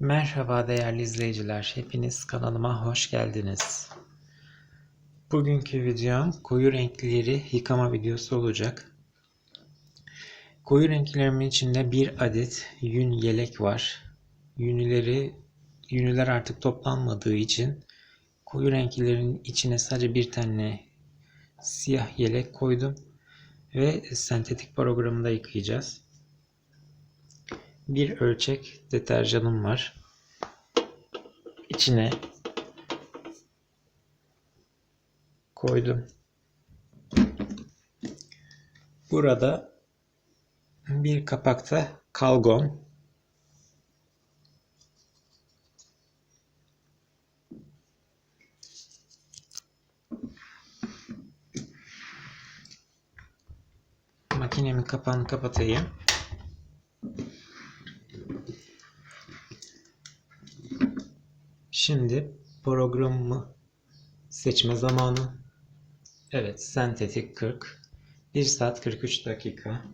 Merhaba değerli izleyiciler, hepiniz kanalıma hoş geldiniz. Bugünkü videom koyu renkleri yıkama videosu olacak. Koyu renklerimin içinde bir adet yün yelek var. Yünleri, yünler artık toplanmadığı için koyu renklerin içine sadece bir tane siyah yelek koydum ve sentetik programında yıkayacağız. Bir ölçek deterjanım var. İçine koydum. Burada bir kapakta kalgon makinemin kapağını kapatayım. Şimdi programımı seçme zamanı. Evet, sentetik 40. 1 saat 43 dakika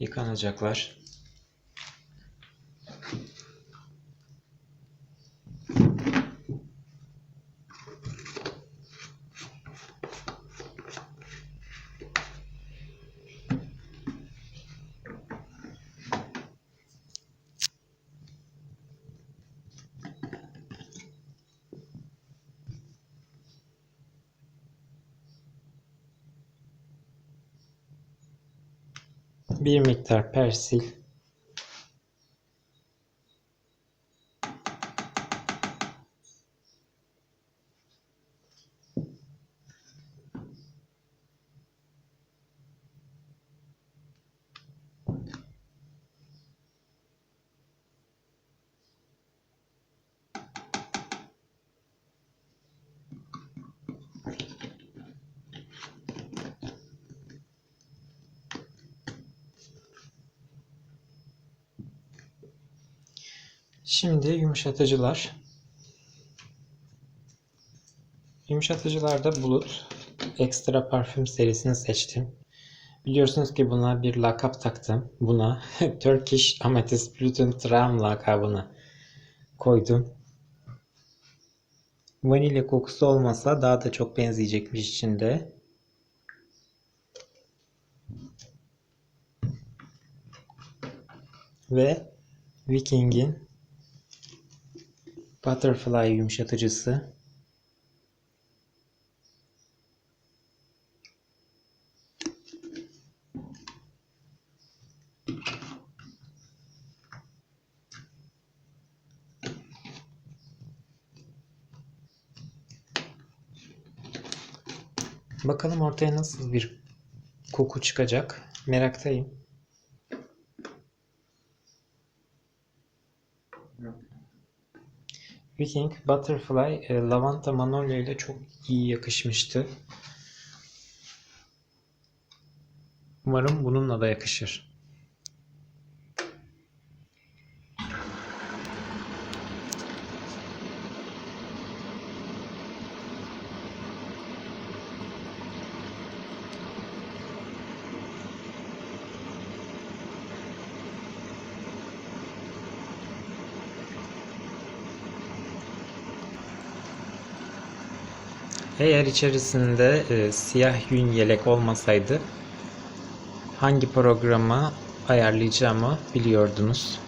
yıkanacaklar. Bir miktar persil. Şimdi yumuşatıcılar. Yumuşatıcılarda Bulut Extra Parfüm serisini seçtim. Biliyorsunuz ki buna bir lakap taktım. Buna Turkish Amethyst Blüten Traum lakabını koydum. Vanilya kokusu olmasa daha da çok benzeyecekmiş içinde. Ve Viking'in Butterfly yumuşatıcısı. Bakalım ortaya nasıl bir koku çıkacak. Meraktayım. Viking Butterfly e, lavanta manolya ile çok iyi yakışmıştı. Umarım bununla da yakışır. Eğer içerisinde e, siyah yün yelek olmasaydı hangi programı ayarlayacağımı biliyordunuz.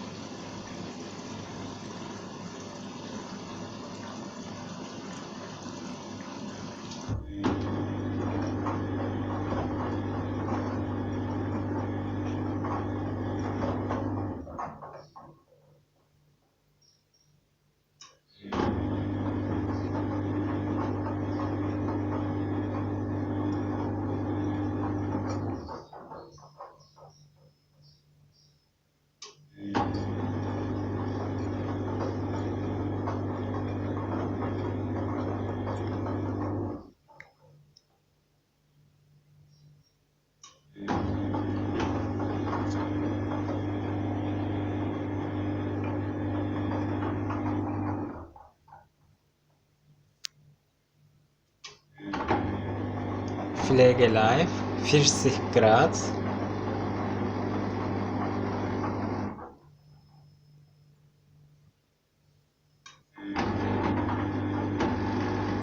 Pflegeleicht, 40 Grad.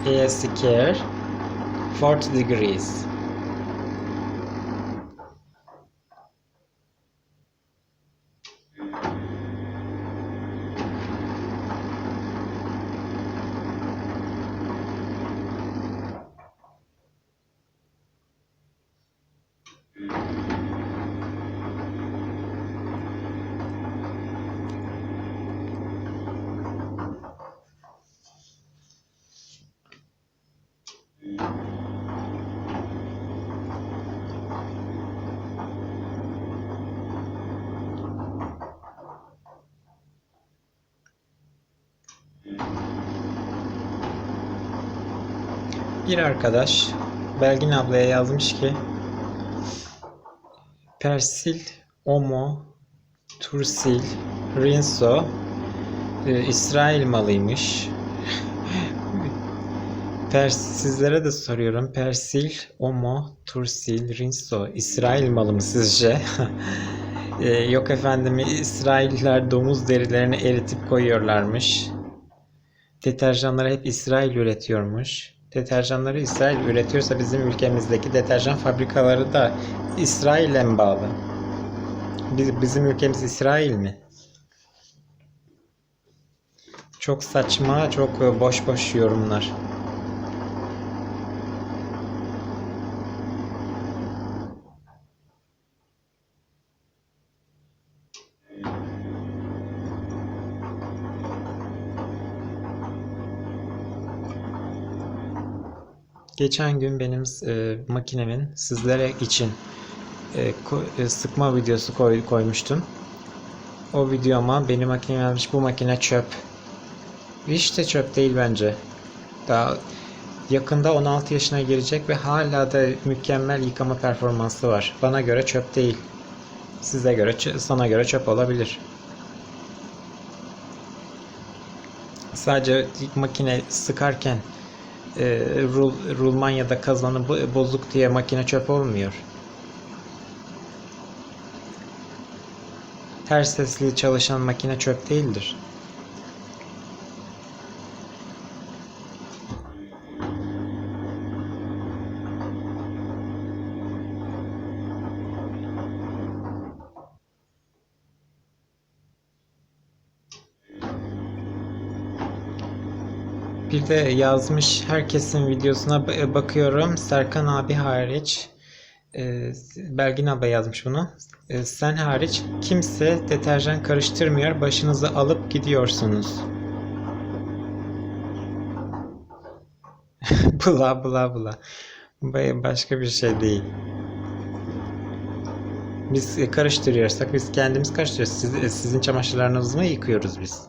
ASCR, 40 degrees. Bir arkadaş Belgin ablaya yazmış ki Persil, Omo, Tursil, Rinso e, İsrail malıymış. Pers sizlere de soruyorum. Persil, Omo, Tursil, Rinso İsrail malı mı sizce? E, yok efendim İsrailler domuz derilerini eritip koyuyorlarmış. Deterjanları hep İsrail üretiyormuş. Deterjanları İsrail üretiyorsa bizim ülkemizdeki deterjan fabrikaları da İsrail'e mi bağlı? Biz- Bizim ülkemiz İsrail mi? Çok saçma, çok e, boş boş yorumlar. Geçen gün benim e, makinemin sizlere için e, ko- e, sıkma videosu koy- koymuştum. O videoma benim makinem yazmış bu makine çöp. Hiç de çöp değil bence. Daha yakında 16 yaşına girecek ve hala da mükemmel yıkama performansı var. Bana göre çöp değil. Size göre, sana göre çöp olabilir. Sadece makine sıkarken e, rul, rulman ya da kazanı bo- bozuk diye makine çöp olmuyor. Her sesli çalışan makine çöp değildir. Bir de yazmış herkesin videosuna ba- bakıyorum. Serkan abi hariç. e, Belgin abla yazmış bunu. E, sen hariç kimse deterjan karıştırmıyor. Başınızı alıp gidiyorsunuz. Bla bla bla. Ba- Başka bir şey değil. Biz e, karıştırıyorsak biz kendimiz karıştırıyoruz. Siz, e, sizin çamaşırlarınızı mı yıkıyoruz biz?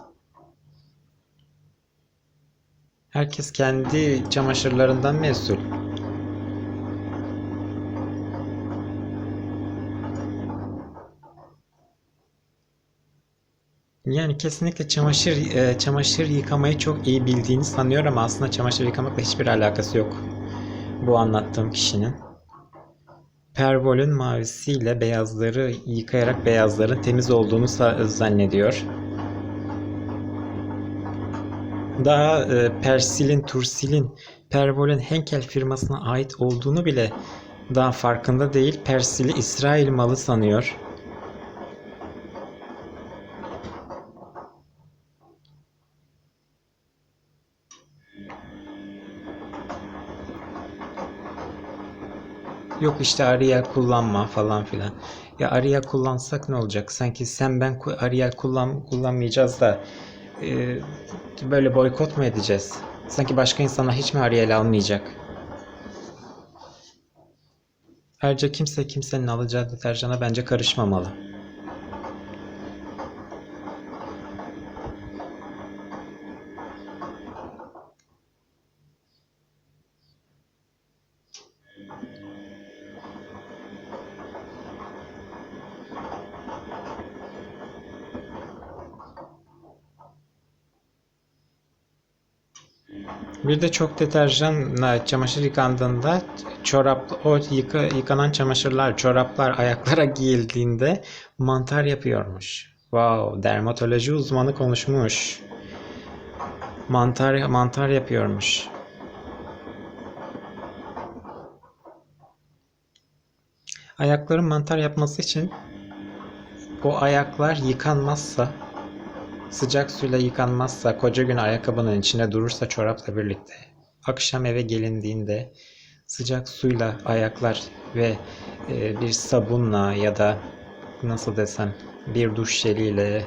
Herkes kendi çamaşırlarından mesul. Yani kesinlikle çamaşır e, çamaşır yıkamayı çok iyi bildiğini sanıyor ama aslında çamaşır yıkamakla hiçbir alakası yok. Bu anlattığım kişinin. Pervol'ün mavisiyle beyazları yıkayarak beyazların temiz olduğunu zannediyor. Daha e, Persil'in, Tursil'in, Pervol'ün Henkel firmasına ait olduğunu bile daha farkında değil. Persil'i İsrail malı sanıyor. Yok işte Ariel kullanma falan filan. Ya Ariel kullansak ne olacak? Sanki sen ben Ariel kullan kullanmayacağız da e, böyle boykot mu edeceğiz? Sanki başka insanlar hiç mi Ariel almayacak? Ayrıca kimse kimsenin alacağı deterjana bence karışmamalı. Bir de çok deterjanla çamaşır yıkandığında çorap, o yıka, yıkanan çamaşırlar, çoraplar ayaklara giyildiğinde mantar yapıyormuş. Wow, dermatoloji uzmanı konuşmuş. Mantar mantar yapıyormuş. Ayakların mantar yapması için o ayaklar yıkanmazsa sıcak suyla yıkanmazsa koca gün ayakkabının içine durursa çorapla birlikte akşam eve gelindiğinde sıcak suyla ayaklar ve e, bir sabunla ya da nasıl desem bir duş jeliyle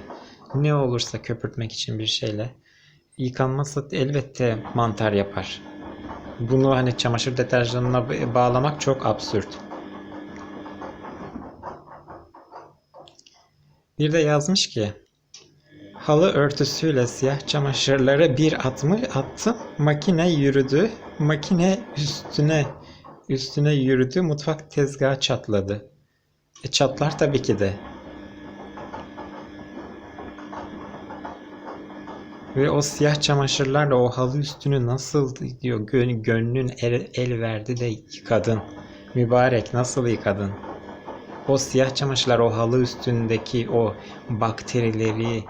ne olursa köpürtmek için bir şeyle yıkanmazsa elbette mantar yapar. Bunu hani çamaşır deterjanına ba- bağlamak çok absürt. Bir de yazmış ki halı örtüsüyle siyah çamaşırları bir atmış attım. Makine yürüdü. Makine üstüne üstüne yürüdü. Mutfak tezgahı çatladı. E çatlar tabii ki de. Ve o siyah çamaşırlarla o halı üstünü nasıl diyor gön- gönlün el, el verdi de yıkadın. Mübarek nasıl yıkadın? O siyah çamaşırlar o halı üstündeki o bakterileri,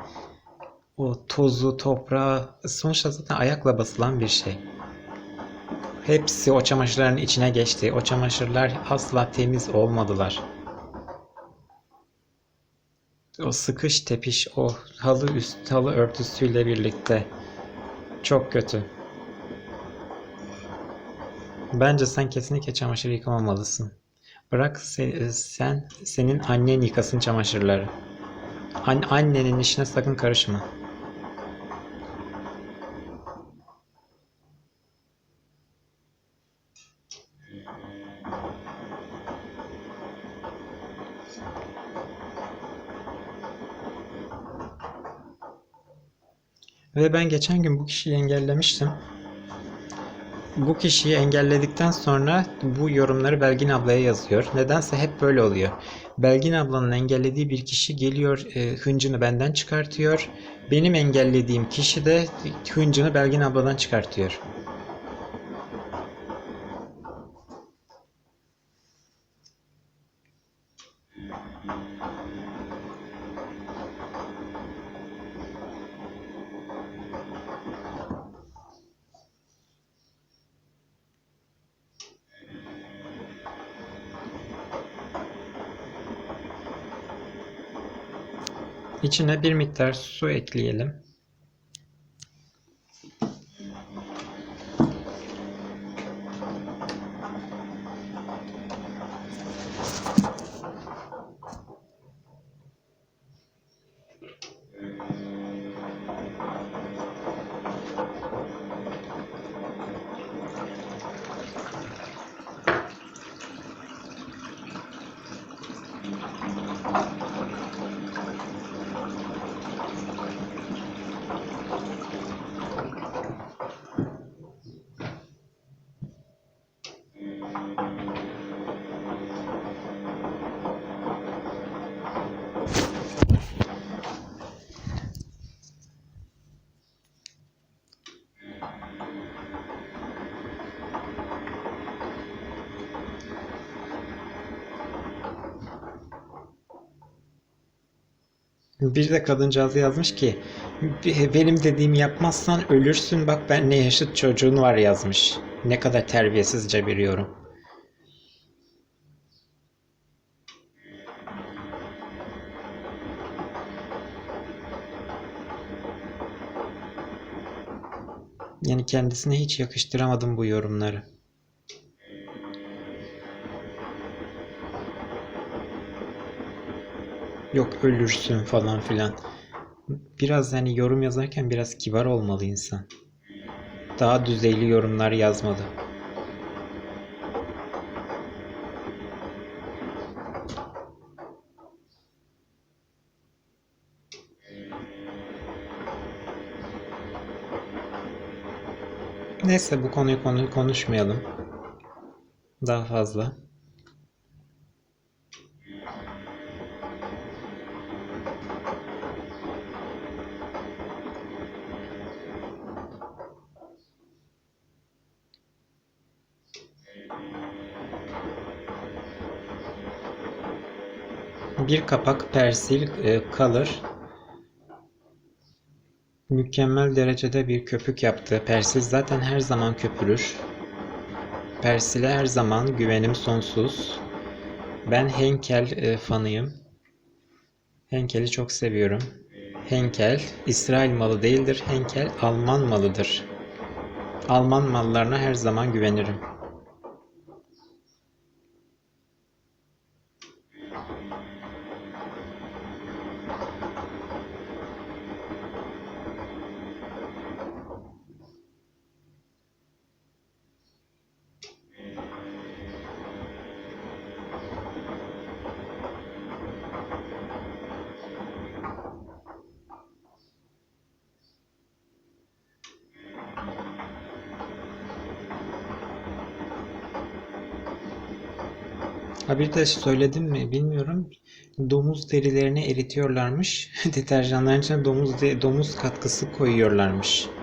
o tozu, toprağı sonuçta zaten ayakla basılan bir şey. Hepsi o çamaşırların içine geçti. O çamaşırlar asla temiz olmadılar. O sıkış tepiş, o halı üst halı örtüsüyle birlikte çok kötü. Bence sen kesinlikle çamaşır yıkamamalısın. Bırak se- sen senin annen yıkasın çamaşırları. An- annenin işine sakın karışma. Ve ben geçen gün bu kişiyi engellemiştim. Bu kişiyi engelledikten sonra bu yorumları Belgin ablaya yazıyor. Nedense hep böyle oluyor. Belgin ablanın engellediği bir kişi geliyor e, hıncını benden çıkartıyor. Benim engellediğim kişi de hıncını Belgin abladan çıkartıyor. İçine bir miktar su ekleyelim. Bir de kadıncağız yazmış ki benim dediğimi yapmazsan ölürsün bak ben ne yaşıt çocuğun var yazmış. Ne kadar terbiyesizce bir yorum. Yani kendisine hiç yakıştıramadım bu yorumları. Yok ölürsün falan filan. Biraz yani yorum yazarken biraz kibar olmalı insan. Daha düzeyli yorumlar yazmalı. Neyse bu konuyu konu konuşmayalım. Daha fazla. Bir kapak persil e, kalır. Mükemmel derecede bir köpük yaptı. Persil zaten her zaman köpürür. Persile her zaman güvenim sonsuz. Ben Henkel e, fanıyım. Henkel'i çok seviyorum. Henkel İsrail malı değildir. Henkel Alman malıdır. Alman mallarına her zaman güvenirim. Ha bir de söyledim mi bilmiyorum. Domuz derilerini eritiyorlarmış. Deterjanların içine domuz de- domuz katkısı koyuyorlarmış.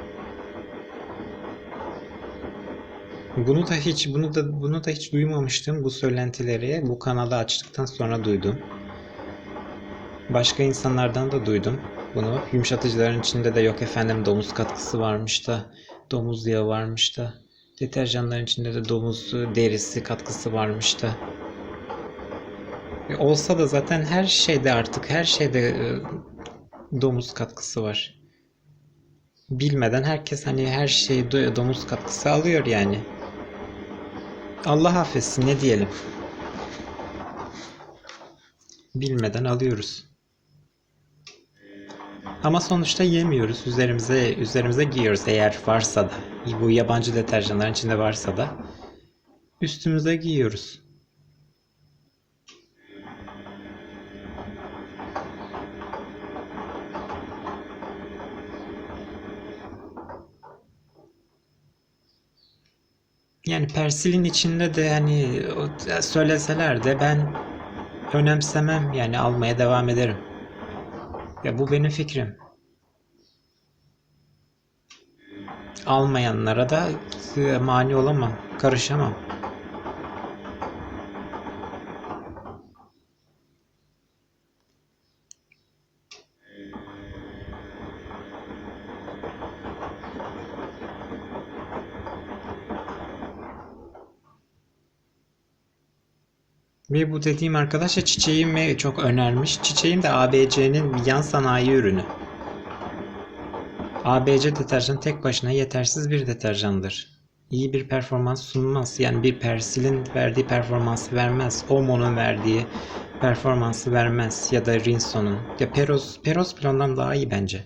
Bunu da hiç bunu da bunu da hiç duymamıştım bu söylentileri. Bu kanalı açtıktan sonra duydum. Başka insanlardan da duydum bunu. Yumuşatıcıların içinde de yok efendim domuz katkısı varmış da, domuz yağı varmış da, deterjanların içinde de domuz derisi katkısı varmış da. Olsa da zaten her şeyde artık her şeyde e, domuz katkısı var. Bilmeden herkes hani her şeyi do- domuz katkısı alıyor yani. Allah affetsin ne diyelim. Bilmeden alıyoruz. Ama sonuçta yemiyoruz. Üzerimize üzerimize giyiyoruz eğer varsa da. Bu yabancı deterjanların içinde varsa da üstümüze giyiyoruz. Yani Persil'in içinde de hani söyleseler de ben önemsemem yani almaya devam ederim. Ya bu benim fikrim. Almayanlara da e, mani olamam, karışamam. Ve bu dediğim arkadaş da çiçeğimi çok önermiş. Çiçeğim de ABC'nin yan sanayi ürünü. ABC deterjan tek başına yetersiz bir deterjandır. İyi bir performans sunmaz. Yani bir Persil'in verdiği performansı vermez. Omo'nun verdiği performansı vermez. Ya da Rinso'nun. Ya Peros, Peros bile ondan daha iyi bence.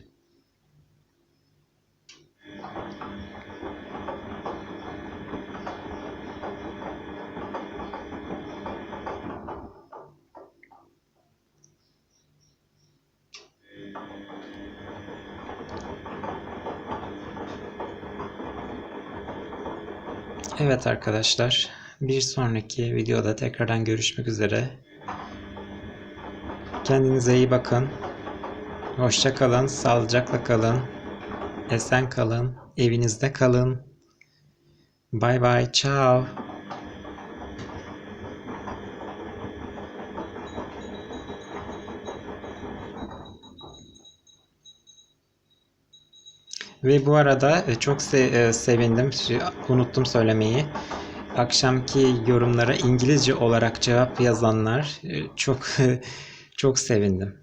Evet arkadaşlar, bir sonraki videoda tekrardan görüşmek üzere. Kendinize iyi bakın. Hoşça kalın, sağlıcakla kalın. Esen kalın, evinizde kalın. Bye bye, ciao. Ve bu arada e, çok e, sevindim. Unuttum söylemeyi. Akşamki yorumlara İngilizce olarak cevap yazanlar e, çok çok sevindim.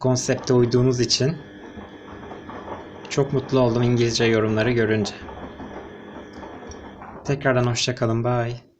Konsepte uyduğunuz için çok mutlu oldum İngilizce yorumları görünce. Tekrardan hoşça kalın. Bye.